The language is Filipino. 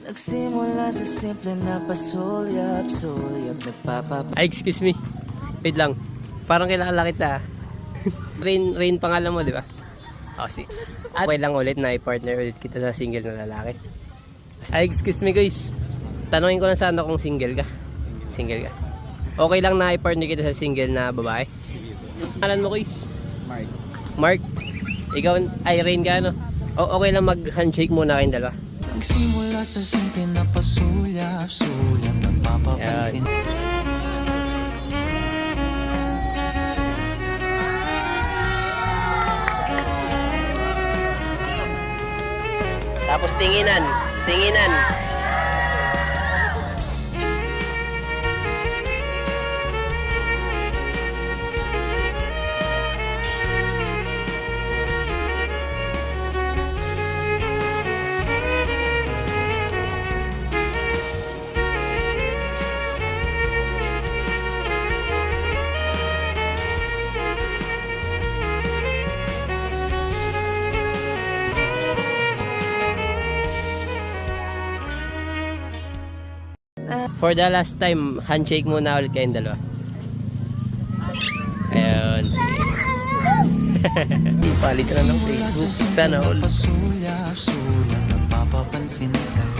Nagsimula sa simple na pasulyap Sulyap nagpapap Ay, excuse me. Wait lang. Parang kilala kita. Rain, Rain pangalan mo, di ba? Oh, si. At okay lang ulit na i-partner ulit kita sa single na lalaki. Ay, excuse me guys. Tanungin ko lang sana kung single ka. Single ka. Okay lang na i-partner kita sa single na babae? Pangalan mo guys? Mark. Mark? Ikaw, ay Rain ka ano? O, okay lang mag-handshake muna kayong dalawa. Nagsimula sa simple na pasulyap Sulyap nagpapapansin Tapos tinginan. Tinginan. For the last time, handshake muna ulit kayong dalawa. Ayun. Palit na ng Facebook. Sana all.